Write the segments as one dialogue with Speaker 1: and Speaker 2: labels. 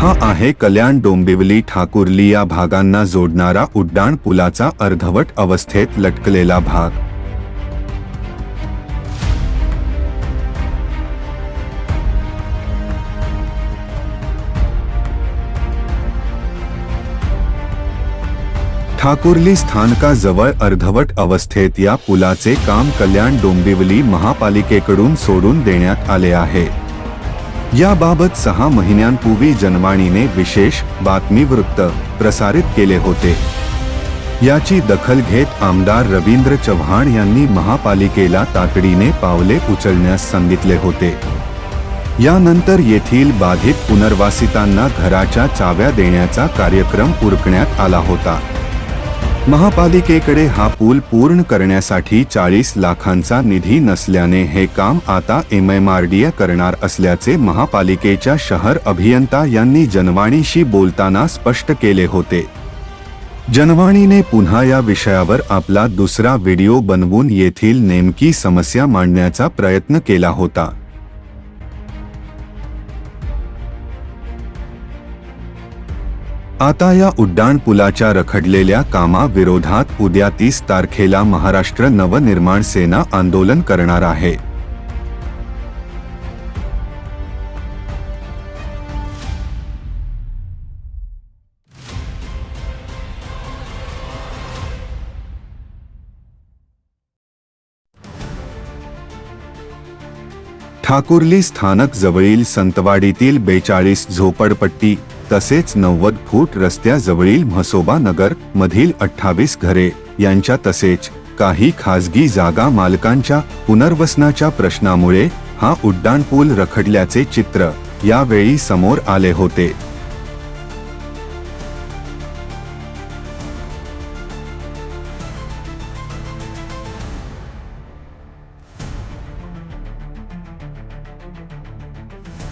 Speaker 1: हा आहे कल्याण डोंबिवली ठाकुर्ली या भागांना जोडणारा उड्डाण पुलाचा अर्धवट अवस्थेत लटकलेला भाग. ठाकुर्ली स्थानकाजवळ अर्धवट अवस्थेत या पुलाचे काम कल्याण डोंबिवली महापालिकेकडून सोडून देण्यात आले आहे. याबाबत सहा महिन्यांपूर्वी जनवाणीने विशेष बातमीवृत्त प्रसारित केले होते. याची दखल घेत आमदार रवींद्र चव्हाण यांनी महापालिकेला तातडीने पावले उचलण्यास सांगितले होते. यानंतर येथील बाधित पुनर्वासितांना घराच्या चाव्या देण्याचा कार्यक्रम उरकण्यात आला होता. महापालिकेकडे हा पूल पूर्ण करण्यासाठी चाळीस लाखांचा निधी नसल्याने हे काम आता एमएमआरडीए करणार असल्याचे महापालिकेच्या शहर अभियंता यांनी जनवाणीशी बोलताना स्पष्ट केले होते. जनवाणीने पुन्हा या विषयावर आपला दुसरा व्हिडिओ बनवून येथील नेमकी समस्या मांडण्याचा प्रयत्न केला होता. आता या उड्डाणपुलाच्या रखडलेल्या कामाविरोधात उद्या तीस तारखेला महाराष्ट्र नवनिर्माण सेना आंदोलन करणार आहे. ठाकुर्ली स्थानक जवळील संतवाडीतील बेचाळीस झोपडपट्टी तसेच नव्वद फूट रस्त्याजवळील म्हसोबा नगर मधील अठ्ठावीस घरे. यांच्या तसेच काही खासगी जागा मालकांच्या पुनर्वसनाच्या प्रश्नामुळे हा उड्डाणपूल रखडल्याचे चित्र यावेळी समोर आले होते.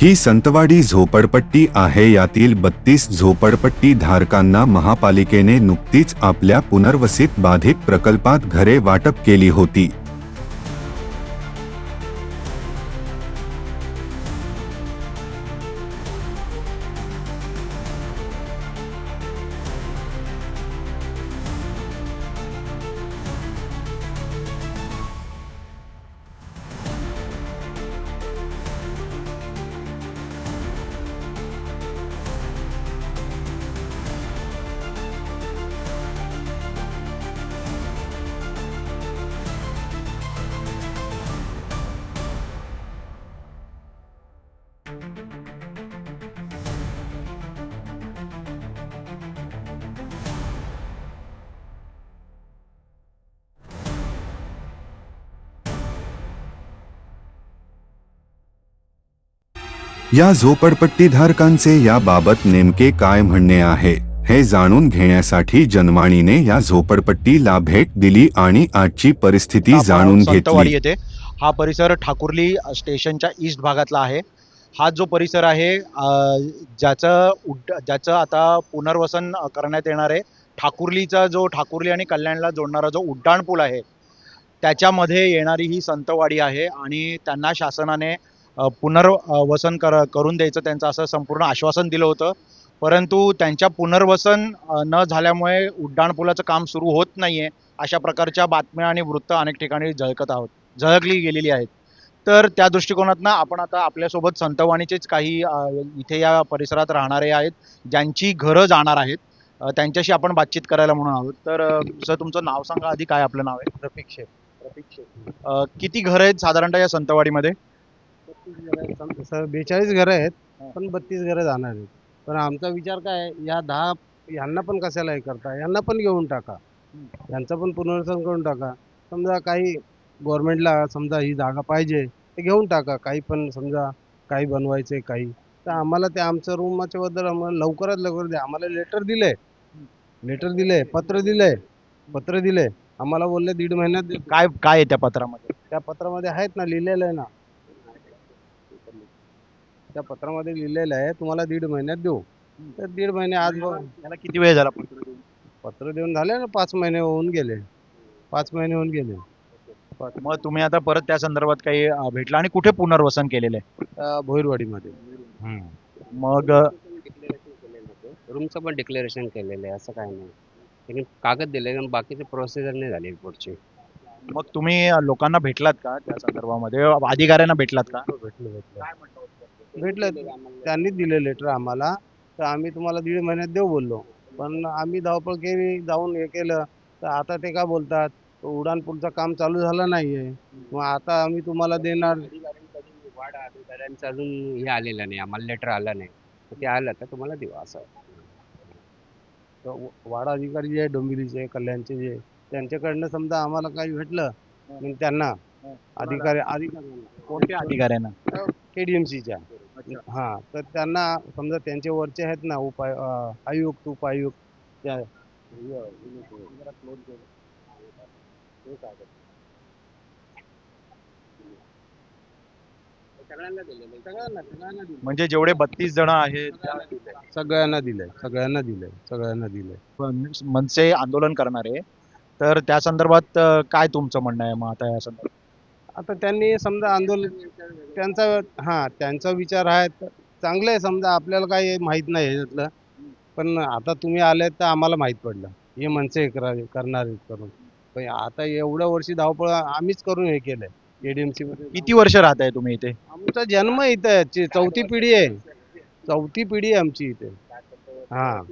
Speaker 1: ही संतवाडी झोपडपट्टी आहे. यातील बत्तीस झोपडपट्टी धारकांना महापालिकेने नुकतीच आपल्या पुनर्वसित बाधित प्रकल्पात घरे वाटप केली होती. या झोपडपट्टी धारकांचे याबाबत नेमके काय म्हणणे आहे हे जाणून घेण्यासाठी जनवाणीने या झोपडपट्टीला भेट दिली आणि आजची परिस्थिती जाणून घेतली.
Speaker 2: येथे. हा परिसर ठाकुर्ली स्टेशनच्या ईस्ट भागातला आहे. हा जो परिसर आहे ज्याचं उड्ड ज्याचं आता पुनर्वसन करण्यात येणार आहे ठाकुर्लीचा जो ठाकुर्ली आणि कल्याणला जोडणारा जो उड्डाण पूल आहे त्याच्यामध्ये येणारी ही संतवाडी आहे आणि त्यांना शासनाने पुनर्वसन कर करून द्यायचं त्यांचं असं संपूर्ण आश्वासन दिलं होतं. परंतु त्यांच्या पुनर्वसन न झाल्यामुळे उड्डाणपुलाचं काम सुरू होत नाही आहे अशा प्रकारच्या बातम्या आणि वृत्त अनेक ठिकाणी झळकत आहोत झळकली गेलेली आहेत. तर त्या दृष्टिकोनातनं आपण आता आपल्यासोबत संतवाणीचेच काही इथे या परिसरात राहणारे आहेत ज्यांची घरं जाणार आहेत त्यांच्याशी आपण बातचीत करायला म्हणून आहोत. तर सर तुमचं नाव सांगा आधी काय आपलं नाव आहे? रफिक शेख रफिक शेख किती घरं आहेत साधारणतः या संतवाडीमध्ये?
Speaker 3: बेचाळीस घरं आहेत पण बत्तीस घरं जाणार आहेत. पण आमचा विचार काय आहे, या दहा यांना पण कशाला हे करता? यांना पण घेऊन टाका. यांचं पण पुनर्वसन करून टाका. समजा काही गव्हर्नमेंटला समजा ही जागा पाहिजे ते घेऊन टाका. काही पण समजा काही बनवायचे काही. तर आम्हाला ते आमचं रूमाच्या बद्दल आम्हाला लवकरात लवकर द्या. आम्हाला लेटर दिले. लेटर दिले पत्र दिले पत्र दिले. आम्हाला बोलले दीड महिन्यात देतो.
Speaker 2: काय काय आहे त्या पत्रामध्ये?
Speaker 3: त्या पत्रामध्ये आहेत ना लिहिलेलं आहे ना. त्या पत्रामध्ये लिहिलेलं आहे तुम्हाला दीड महिन्यात देऊ. तर दीड महिने आज बघ.
Speaker 2: याला किती वेळ झाला पत्र देऊन?
Speaker 3: पत्र देऊन झाले ना पाच महिने होऊन गेले. पाच महिने होऊन गेले.
Speaker 2: मग तुम्ही आता परत त्या संदर्भात काही अ, भेटला आणि कुठे पुनर्वसन केलेलं आहे?
Speaker 3: भोईरवाडीमध्ये.
Speaker 2: मग अ,
Speaker 4: रूमचं पण डिक्लेरेशन केलेलं आहे असं काय नाही. लेकिन कागद दिले पण बाकीचे प्रोसिजर नाही झाली पुढची
Speaker 2: मग तुम्ही अ, लोकांना भेटलात का त्या संदर्भामध्ये? अधिकाऱ्यांना भेटलात का?
Speaker 3: भेटलं भेटलं. भेटलं. त्यांनीच दिले लेटर आम्हाला. तर आम्ही तुम्हाला दीड महिन्यात देऊ बोललो. पण आम्ही धावपळ केली जाऊन हे केलं. तर आता ते का बोलतात? उडान पुलचं काम चालू झालं नाही आहे मग आता आम्ही तुम्हाला देणार.
Speaker 4: अधिकाऱ्यांचं अजून हे आलेलं नाही. आम्हाला लेटर आलं नाही. ते आलं तर तुम्हाला देऊ असं.
Speaker 3: वाडा अधिकारी जे आहे डोंबिवलीचे कल्याणचे जे त्यांच्याकडनं समजा आम्हाला काही भेटलं मग त्यांना अधिकारी अधिकाऱ्यांना
Speaker 2: कोणत्या अधिकाऱ्यांना?
Speaker 3: के डी एम सीच्या हां तर त्यांना समजा त्यांचे वरचे आहेत ना उपाय अं, आयुक्त उपायुक्त त्या
Speaker 4: सगळ्यांना दिलेलं
Speaker 3: सगळ्यांना सगळ्यांना दिलंय.
Speaker 2: म्हणजे जेवढे बत्तीस जण आहेत
Speaker 3: सगळ्यांना दिलंय सगळ्यांना दिलंय सगळ्यांना दिलंय
Speaker 2: पण मनसे आंदोलन करणारे तर त्या संदर्भात अ, काय तुमचं म्हणणं आहे मग आता या संदर्भात?
Speaker 3: आता त्यांनी समजा आंदोलन त्यांचा हां त्यांचा विचार आहे तर चांगलं आहे समजा आपल्याला काही माहीत नाही ह्याच्यातलं पण आता तुम्ही आले तर आम्हाला माहीत पडलं. हे मनसे करा करणार आहेत करून. पण आता एवढ्या वर्षी धावपळ आम्हीच करून हे केलंय एडीएमसी मध्ये
Speaker 2: किती वर्ष राहत आहे तुम्ही इथे?
Speaker 3: आमचा जन्म इथं आहे ची- चौथी पिढी आहे. चौथी पिढी आहे आमची इथे. हां.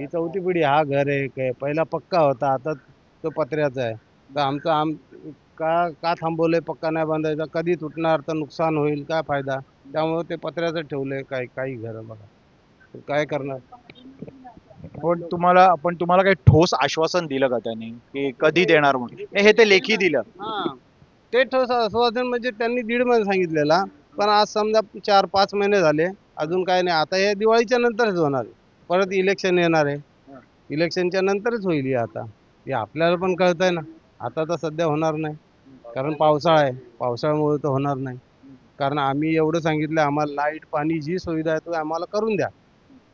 Speaker 3: ही चौथी पिढी हा घर आहे काय पहिला पक्का होता आता तो पत्र्याचा आहे. तर आमचं आम का का थांबवलंय पक्का नाही बांधायचा कधी तुटणार तर नुकसान होईल काय फायदा? त्यामुळे ते पत्र्याचं ठेवलंय काही काही घरं बघा. काय करणार?
Speaker 2: पण तुम्हाला पण तुम्हाला काही ठोस आश्वासन दिलं का त्यांनी? की कधी देणार म्हणून? नाही, हे ते लेखी दिलं.
Speaker 3: हां. ते ठोस आश्वासन म्हणजे त्यांनी दीड महिने सांगितलेला पण आज समजा चार पाच महिने झाले अजून काय नाही. आता हे दिवाळीच्या नंतरच होणार आहे. परत इलेक्शन येणार आहे. इलेक्शनच्या नंतरच होईल हे आता. हे आपल्याला पण कळत आहे ना. आता तर सध्या होणार नाही. कारण पावसाळा आहे. पावसाळ्यामुळे तर होणार नाही. कारण आम्ही एवढं सांगितलं आम्हाला लाइट पाणी जी सुविधा आहे तो आम्हाला करून द्या.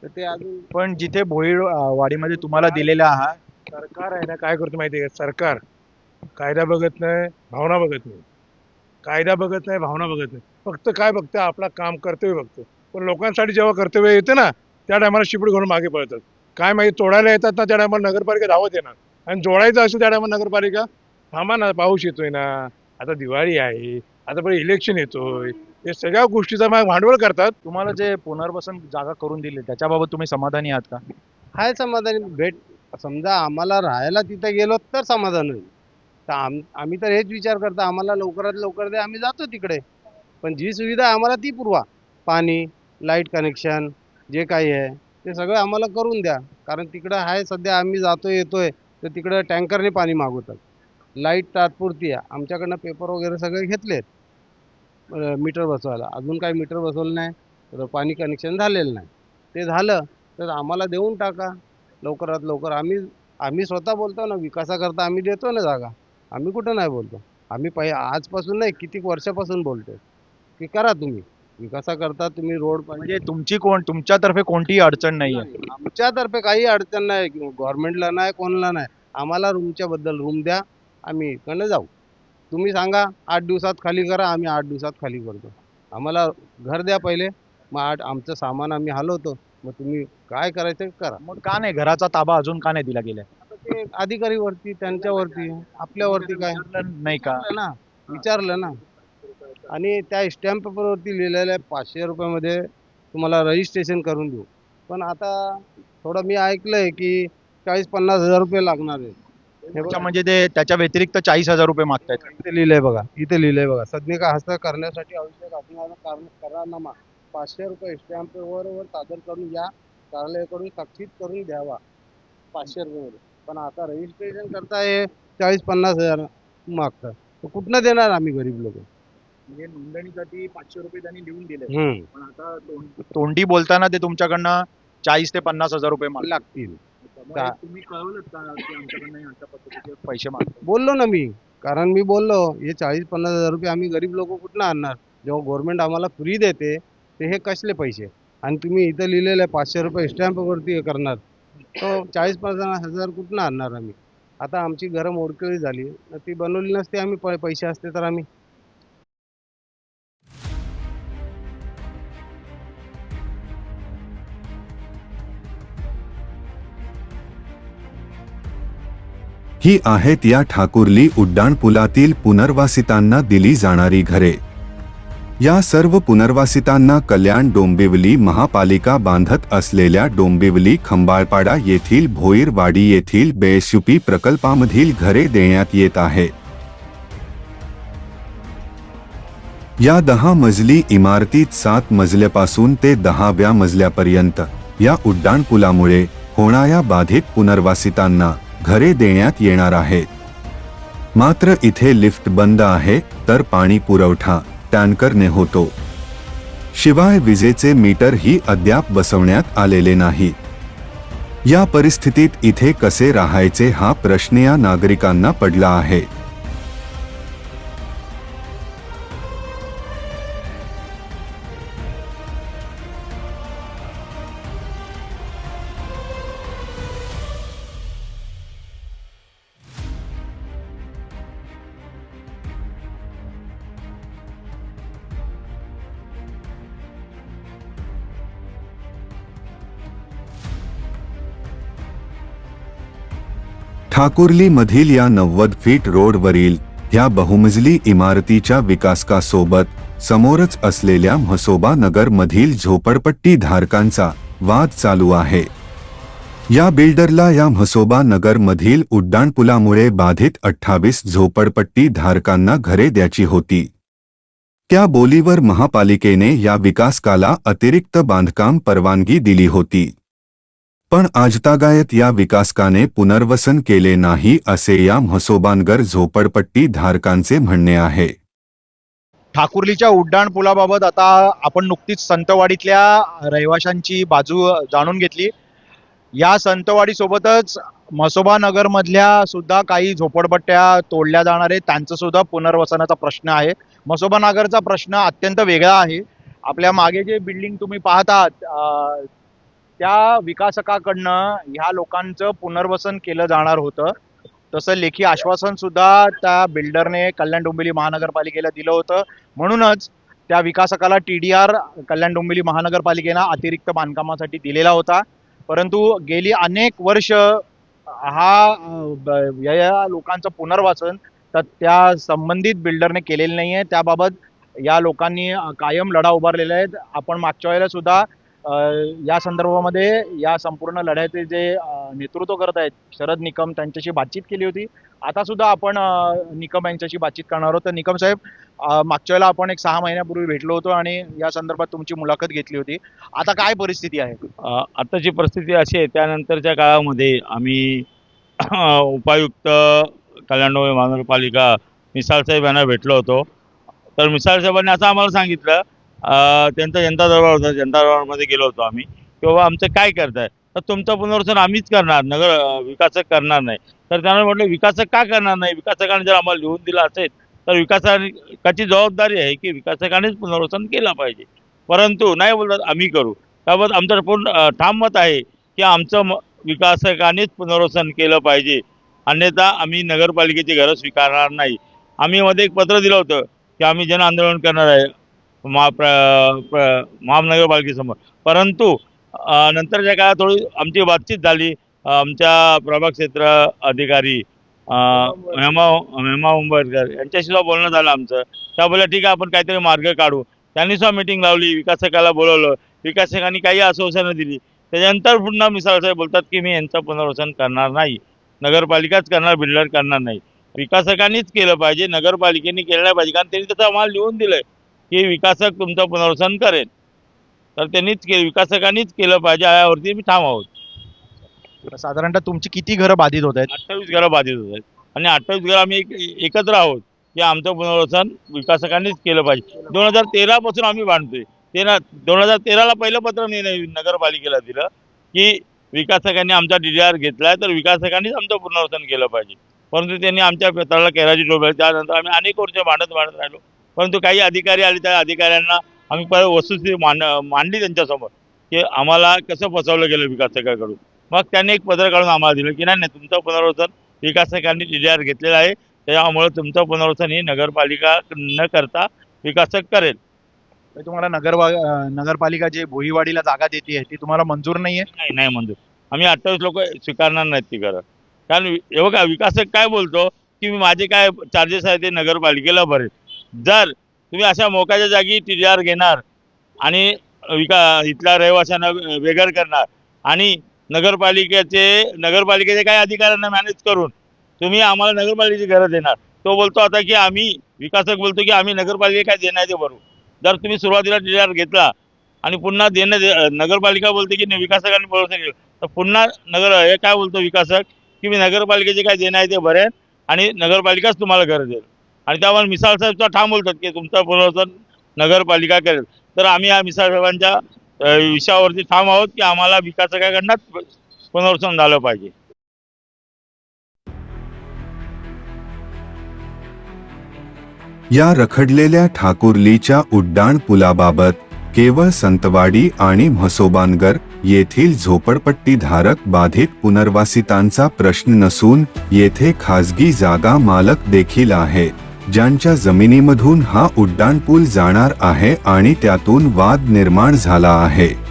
Speaker 3: तर ते अजून
Speaker 2: पण जिथे भोईर वाडीमध्ये तुम्हाला दिलेला आहात
Speaker 5: सरकार आहे ना काय करतो माहिती आहे का? सरकार कायदा बघत नाही भावना बघत नाही. कायदा बघत नाही भावना बघत नाही. फक्त काय बघतं? आपला काम कर्तव्य बघतं. पण लोकांसाठी जेव्हा कर्तव्य येतं ना त्या टायमाला शिपड घालून मागे पळतात. काय माहिती तोडायला येतात ना त्या टायमाला नगरपालिका धावत येणार. आणि जोडायचं असेल त्या टायमाला नगरपालिका थांबा ना पाऊस येतोय ना. आता दिवाळी आहे आता पुढे इलेक्शन येतोय. हे सगळ्या गोष्टीचा मग भांडवल करतात.
Speaker 2: तुम्हाला जे पुनर्वसन जागा करून दिली त्याच्याबाबत तुम्ही समाधानी आहात का?
Speaker 3: हाय समाधानी. भेट समजा आम्हाला राहायला तिथे गेलो तर समाधान होईल. तर आम आम्ही तर हेच विचार करतो आम्हाला लवकरात लवकर दे आम्ही जातो तिकडे. पण जी सुविधा आहे आम्हाला ती पुरवा. पाणी लाइट कनेक्शन जे काही आहे ते सगळं आम्हाला करून द्या. कारण तिकडं आहे सध्या आम्ही जातो येतोय तर तिकडं टँकरने पाणी मागवतात. लाइट तात्पुरती आहे. आमच्याकडनं पेपर वगैरे सगळे घेतलेत. मीटर बसवायला. अजून काही मीटर बसवलं नाही तर पाणी कनेक्शन झालेलं नाही. ते झालं तर आम्हाला देऊन टाका. लवकरात लवकर आम्ही आम्ही स्वतः बोलतो ना विकासाकरता आम्ही देतो ना जागा. आम्ही कुठं नाही बोलतो. आम्ही पहि आजपासून नाही कितीक वर्षापासून बोलतो की करा तुम्ही. विकासाकरता तुम्ही रोड
Speaker 2: म्हणजे तुमची कोण तुमच्यातर्फे कोणतीही अडचण नाहीये.
Speaker 3: आमच्यातर्फे काही अडचण नाही गव्हर्नमेंटला नाही कोणाला नाही. आम्हाला रूमच्या बद्दल रूम द्या. आम्ही इकडनं जाऊ. तुम्ही सांगा आठ दिवसात खाली करा आम्ही आठ दिवसात खाली करतो. आम्हाला घर द्या पहिले. मग आठ आमचं सामान आम्ही हलवतो. मग तुम्ही काय करायचं करा.
Speaker 2: मग का नाही? घराचा ताबा अजून का नाही दिला
Speaker 3: आता ते अधिकारीवरती त्यांच्यावरती आपल्यावरती काय?
Speaker 2: नाही का?
Speaker 3: विचारलं ना. विचारलं ना. आणि त्या स्टॅम्प पेपरवरती लिहिलेलं आहे पाचशे रुपयामध्ये तुम्हाला रजिस्ट्रेशन करून देऊ. पण आता थोडं मी ऐकलंय की चाळीस पन्नास हजार रुपये लागणार आहे
Speaker 2: अच्छा, म्हणजे ते त्याच्या व्यतिरिक्त चाळीस हजार रुपये मागतायत.
Speaker 3: इथे लिहिलंय बघा. इथे लिहिलंय बघा. सदनिका हस्ताक्षर करण्यासाठी आवश्यक असणारा कारण करारनामा पाचशे रुपये स्टॅम्प पेपरवर सादर करून या कार्यालयाकडून सक्तीत करून द्यावा. पाचशे रुपये पण आता रजिस्ट्रेशन करता हे चाळीस पन्नास हजार मागतात. तर कुठनं देणार आम्ही गरीब लोक?
Speaker 2: म्हणजे नोंदणीसाठी पाचशे रुपये त्यांनी लिहून दिले पण आता तोंडी बोलताना ते तुमच्याकडनं चाळीस ते पन्नास हजार रुपये मागतात.
Speaker 3: लागतील.
Speaker 2: मग तुम्ही कळवलं का की आमच्याकडनं अशा पद्धतीचे पैसे मागतात?
Speaker 3: बोललो ना मी. कारण मी बोललो हे चाळीस पन्नास हजार रुपये आम्ही गरीब लोक कुठनं आणणार? जेव्हा गव्हर्नमेंट आम्हाला फ्री देते ते हे कसले पैसे? आणि तुम्ही इथं लिहिलेलं आहे पाचशे रुपये स्टॅम्पवरती करणार. तो चाळीस पन्नास हजार कुठनं आणणार आम्ही? आता आमची घरं मोडकळी झाली. तर ती बनवली नसती आम्ही पैसे असते तर आम्ही.
Speaker 1: ही आहेत या ठाकुर्ली उड्डाणपुलातील पुनर्वासितांना दिली जाणारी घरे. या सर्व पुनर्वासितांना कल्याण डोंबिवली महापालिका बांधत असलेल्या डोंबिवली खंबाळपाडा येथील भोईरवाडी येथील बेएसयूपी प्रकल्पामधील घरे देण्यात येत आहे. या दहा मजली इमारतीत सात मजल्यापासून ते दहाव्या मजल्यापर्यंत या उड्डाणपुलामुळे होणाऱ्या बाधित पुनर्वासितांना घरे देण्यात येणार आहेत. मात्र इथे लिफ्ट बंद आहे तर पाणी पुरवठा टँकरने होतो. शिवाय विजेचे मीटरही अद्याप बसवण्यात आलेले नाही. या परिस्थितीत इथे कसे राहायचे हा प्रश्न या नागरिकांना पडला आहे. ठाकुर्लीमधील या नव्वद फीट रोडवरील ह्या बहुमजली इमारतीच्या विकासकासोबत समोरच असलेल्या म्हसोबा नगरमधील झोपडपट्टी धारकांचा वाद चालू आहे. या बिल्डरला या म्हसोबा नगरमधील उड्डाणपुलामुळे बाधित अठ्ठावीस झोपडपट्टी धारकांना घरे द्यायची होती. त्या बोलीवर महापालिकेने या विकासकाला अतिरिक्त बांधकाम परवानगी दिली होती. पण आजतागायत या विकासकाने पुनर्वसन केले नाही असे या म्हसोबानगर झोपडपट्टी धारकांचे म्हणणे आहे.
Speaker 2: ठाकुर्लीच्या उड्डाण पुलाबाबत आता आपण नुकतीच संतवाडीतल्या रहिवाशांची बाजू जाणून घेतली. या संतवाडीसोबतच म्हसोबा सुद्धा काही झोपडपट्ट्या तोडल्या जाणार आहेत. त्यांचं सुद्धा पुनर्वसनाचा प्रश्न आहे. म्हसोबा नगरचा प्रश्न अत्यंत वेगळा आहे. आपल्या मागे जे बिल्डिंग तुम्ही पाहतात त्या विकासकाकडनं ह्या लोकांचं पुनर्वसन केलं जाणार होतं. तसं लेखी आश्वासन सुद्धा त्या बिल्डरने कल्याण डोंबिवली महानगरपालिकेला दिलं होतं. म्हणूनच त्या विकासकाला T D R Kalyan Dombivli महानगरपालिकेनं अतिरिक्त बांधकामासाठी दिलेला होता. परंतु गेली अनेक वर्ष हा या लोकांचं पुनर्वसन तर त्या संबंधित बिल्डरने केलेलं नाही आहे त्याबाबत या लोकांनी कायम लढा उभारलेला आहे. आपण मागच्या वेळेला सुद्धा या संदर्भामध्ये या संपूर्ण लढ्याचे जे नेतृत्व करत आहेत शरद निकम त्यांच्याशी बातचीत केली होती. आता सुद्धा आपण निकम यांच्याशी बातचीत करणार आहोत. तर निकम साहेब मागच्या वेळेला आपण एक सहा महिन्यापूर्वी भेटलो होतो आणि या संदर्भात तुमची मुलाखत घेतली होती. आता काय परिस्थिती आहे?
Speaker 6: आताची परिस्थिती अशी आहे त्यानंतरच्या काळामध्ये आम्ही उपायुक्त कल्याण महानगरपालिका मिसाळ साहेब यांना भेटलो होतो. तर मिसाळ साहेबांनी असं आम्हाला सांगितलं त्यांचा जनता दरबार होता जनता दरबारमध्ये गेलो होतो आम्ही. की बाबा आमचं काय करताय? तर तुमचं पुनर्वसन आम्हीच करणार नगर विकासक करणार नाही. तर त्यांना म्हटलं विकासक का करणार नाही? विकासकाने जर आम्हाला लिहून दिलं असेल तर विकासकाची जबाबदारी आहे की विकासकानेच पुनर्वसन केला पाहिजे. परंतु नाही बोलतात आम्ही करू. त्याबाबत आमचं पूर्ण ठाम मत आहे की आमचं म विकासकानेच पुनर्वसन केलं पाहिजे. अन्यथा आम्ही नगरपालिकेची घरं स्वीकारणार नाही. आम्ही मध्ये एक पत्र दिलं होतं की आम्ही जन आंदोलन करणार आहे. महा प्र प्र महानगरपालिकेसमोर. परंतु नंतरच्या काळात थोडी आमची बातचीत झाली. आमच्या प्रभाग क्षेत्र अधिकारी हेमा हेमा उंबरकर यांच्याशी सुद्धा बोलणं झालं आमचं. त्या बोलल्या ठीक आहे आपण काहीतरी मार्ग काढू. त्यांनी सुद्धा मिटिंग लावली. विकासकाला बोलवलं. विकासकांनी काही आश्वासनं दिली. त्याच्यानंतर पुन्हा मिसाळ साहेब बोलतात की मी यांचं पुनर्वसन करणार नाही. नगरपालिकाच करणार बिल्डर करणार नाही. विकासकांनीच केलं पाहिजे. नगरपालिकेने केलं नाही पाहिजे. कारण त्यांनी त्याचं आम्हाला लिहून दिलं आहे की विकासक तुमचं पुनर्वसन करेल. तर त्यांनीच के विकासकांनीच केलं पाहिजे यावरती मी ठाम आहोत.
Speaker 2: साधारणतः तुमची किती घरं बाधित होत आहेत?
Speaker 6: अठ्ठावीस घरं बाधित होत आहेत. आणि अठ्ठावीस घरं आम्ही एक एकत्र आहोत. की आमचं पुनर्वसन विकासकांनीच केलं पाहिजे. दोन हजार तेरापासून आम्ही बांधतोय. तेरा दोन हजार तेराला पहिलं पत्र मी नगरपालिकेला दिलं की विकासकांनी आमचा डी डी आर घेतलाय तर विकासकांनीच आमचं पुनर्वसन केलं पाहिजे. परंतु त्यांनी आमच्या पत्राला केराची टोपली त्यानंतर आम्ही अनेक वर्ष भांडत भांडत राहिलो. परंतु काही अधिकारी आले त्या अधिकाऱ्यांना आम्ही परत वस्तुस्थिती मांड मांडली त्यांच्यासमोर की आम्हाला कसं फसवलं गेलं विकासकाकडून मग त्यांनी एक पत्र काढून आम्हाला दिलं की नाही नाही तुमचं पुनर्वसन विकासकांनी डी डी आर घेतलेलं आहे. त्यामुळे तुमचं पुनर्वसन ही नगरपालिका न करता विकासक करेल.
Speaker 2: तुम्हाला नगर नगरपालिका जे भोईवाडीला जागा देते ती तुम्हाला मंजूर नाही आहे?
Speaker 6: नाही नाही मंजूर. आम्ही अठ्ठावीस लोक स्वीकारणार नाहीत ती घरं कारण हे बघा विकासक काय बोलतो की मी माझे काय चार्जेस आहे ते नगरपालिकेला भरेल. जर तुम्ही अशा मोकाच्या जागी टी डी आर घेणार आणि विका इथल्या रहिवाशांना वेगळ करणार आणि नगरपालिकेचे नगरपालिकेचे काही अधिकाऱ्यांना मॅनेज करून तुम्ही आम्हाला नगरपालिकेची घरं देणार. तो बोलतो आता की आम्ही विकासक बोलतो की आम्ही नगरपालिका काय देणार ते भरू. जर तुम्ही सुरुवातीला टी डी आर घेतला आणि पुन्हा देणं दे- नगरपालिका बोलते की विकासकाने विकासकांनी भरोसा केलं तर पुन्हा नगर हे काय बोलतो विकासक? की मी नगरपालिकेचे काय देणं आहे ते भरेन आणि नगरपालिकाच तुम्हाला घरं देईल. आणि त्यामुळे मिसाळ साहेबचा ठाम बोलतात की तुमचं पुनर्वसन नगरपालिका करेल. तर आम्ही या मिसाळ साहेबांच्या विषयावरती ठाम आहोत की आम्हाला विकासकाकडनं पुनर्वसन झालं पाहिजे.
Speaker 1: या रखडलेल्या ठाकुर्लीच्या उड्डाण पुलाबाबत केवळ संतवाडी आणि म्हसोबानगर येथील झोपडपट्टीधारक बाधित पुनर्वासितांचा प्रश्न नसून येथे खासगी जागा मालक देखील आहे ज्यांच्या जमिनीमधून हा उड्डाणपूल जाणार आहे आणि त्यातून वाद निर्माण झाला आहे.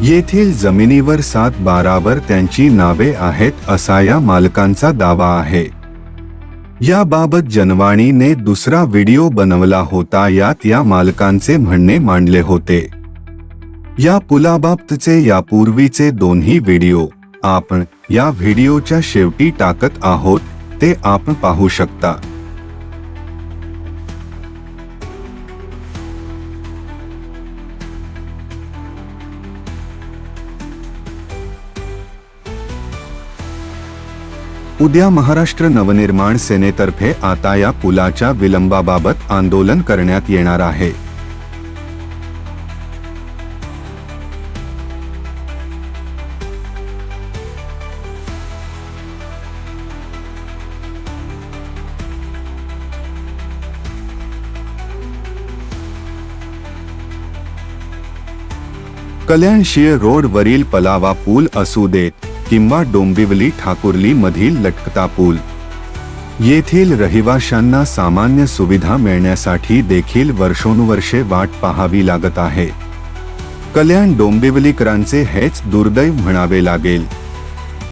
Speaker 1: येथील जमिनीवर सात बारावर त्यांची नावे आहेत असा या मालकांचा दावा आहे. याबाबत जनवाणीने दुसरा व्हिडिओ बनवला होता. यात या मालकांचे म्हणणे मांडले होते. या पुलाबाबतचे यापूर्वीचे दोन्ही व्हिडिओ. आपण या व्हिडिओच्या शेवटी टाकत आहोत. ते आपण पाहू शकता. उद्या महाराष्ट्र नवनिर्माण सेनेतर्फे आता या पुलाच्या विलंबाबाबत आंदोलन करण्यात येणार आहे. कल्याणशीय रोडवरील पलावा पूल असू देत. किंवा डोंबिवली ठाकुर्ली मधील लटकता पूल. येथील रहिवाशांना सामान्य सुविधा मिळण्यासाठी देखील वर्षोनुवर्षे वाट पाहावी लागत आहे. कल्याण डोंबिवलीकरांचे हेच दुर्दैव म्हणावे लागेल.